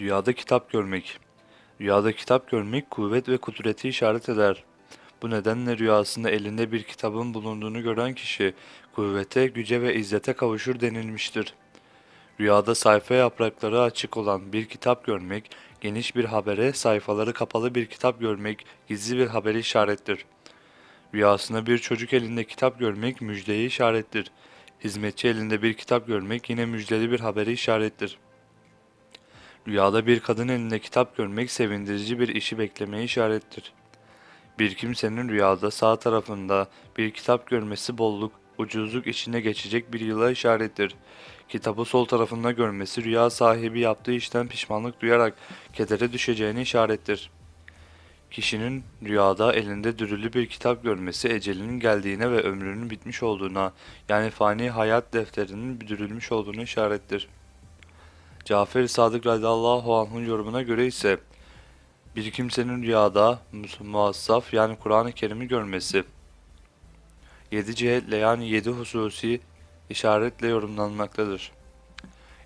Rüyada kitap görmek. Rüyada kitap görmek kuvvet ve kudreti işaret eder. Bu nedenle rüyasında elinde bir kitabın bulunduğunu gören kişi kuvvete, güce ve izzete kavuşur denilmiştir. Rüyada sayfa yaprakları açık olan bir kitap görmek, geniş bir habere, sayfaları kapalı bir kitap görmek, gizli bir haberi işarettir. Rüyasında bir çocuk elinde kitap görmek müjdeyi işarettir. Hizmetçi elinde bir kitap görmek yine müjdeli bir haberi işarettir. Rüyada bir kadın elinde kitap görmek sevindirici bir işi beklemeyi işarettir. Bir kimsenin rüyada sağ tarafında bir kitap görmesi bolluk, ucuzluk içine geçecek bir yıla işarettir. Kitabı sol tarafında görmesi rüya sahibi yaptığı işten pişmanlık duyarak kedere düşeceğini işarettir. Kişinin rüyada elinde dürülü bir kitap görmesi ecelinin geldiğine ve ömrünün bitmiş olduğuna yani fani hayat defterinin dürülmüş olduğunu işarettir. Cafer-i Sadık radıyallahu anh'ın yorumuna göre ise bir kimsenin rüyada muassaf yani Kur'an-ı Kerim'i görmesi yedi cihetle yani yedi hususi işaretle yorumlanmaktadır.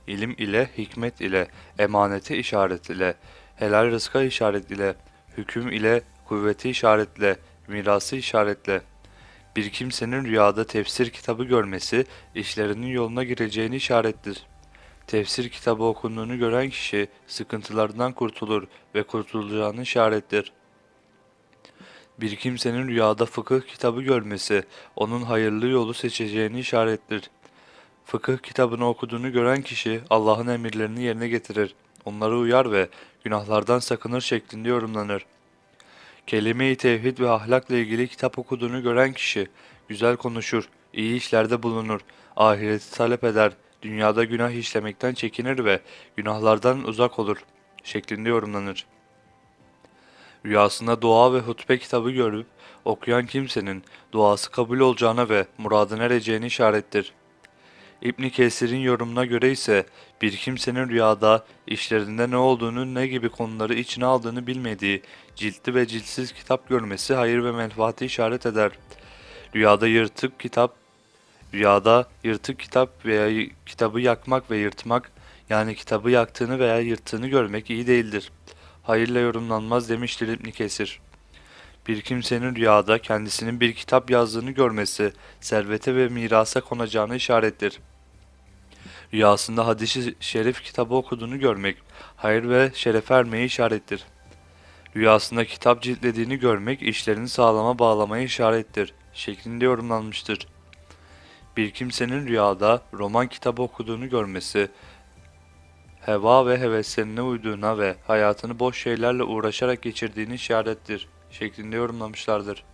İlim ile, hikmet ile, emaneti işaret ile, helal rızka işaret ile, hüküm ile, kuvveti işaretle, mirası işaretle. Bir kimsenin rüyada tefsir kitabı görmesi, işlerinin yoluna gireceğini işarettir. Tefsir kitabı okunduğunu gören kişi sıkıntılardan kurtulur ve kurtulacağını işarettir. Bir kimsenin rüyada fıkıh kitabı görmesi, onun hayırlı yolu seçeceğini işarettir. Fıkıh kitabını okuduğunu gören kişi Allah'ın emirlerini yerine getirir, onlara uyar ve günahlardan sakınır şeklinde yorumlanır. Kelime-i tevhid ve ahlakla ilgili kitap okuduğunu gören kişi güzel konuşur, iyi işlerde bulunur, ahireti talep eder, dünyada günah işlemekten çekinir ve günahlardan uzak olur şeklinde yorumlanır. Rüyasında dua ve hutbe kitabı görüp okuyan kimsenin duası kabul olacağına ve muradına ereceğini işarettir. İbn Kesir'in yorumuna göre ise bir kimsenin rüyada işlerinde ne olduğunu ne gibi konuları içine aldığını bilmediği ciltli ve ciltsiz kitap görmesi hayır ve menfaati işaret eder. Rüyada yırtık kitap Rüyada yırtık kitap veya kitabı yakmak ve yırtmak yani kitabı yaktığını veya yırttığını görmek iyi değildir. Hayırla yorumlanmaz demiştir İbn Kesir. Bir kimsenin rüyada kendisinin bir kitap yazdığını görmesi servete ve mirasa konacağını işarettir. Rüyasında hadisi şerif kitabı okuduğunu görmek hayır ve şerefe ermeyi işarettir. Rüyasında kitap ciltlediğini görmek işlerini sağlama bağlamayı işarettir şeklinde yorumlanmıştır. Bir kimsenin rüyada roman kitabı okuduğunu görmesi, heva ve heveslerine uyduğuna ve hayatını boş şeylerle uğraşarak geçirdiğini işarettir şeklinde yorumlamışlardır.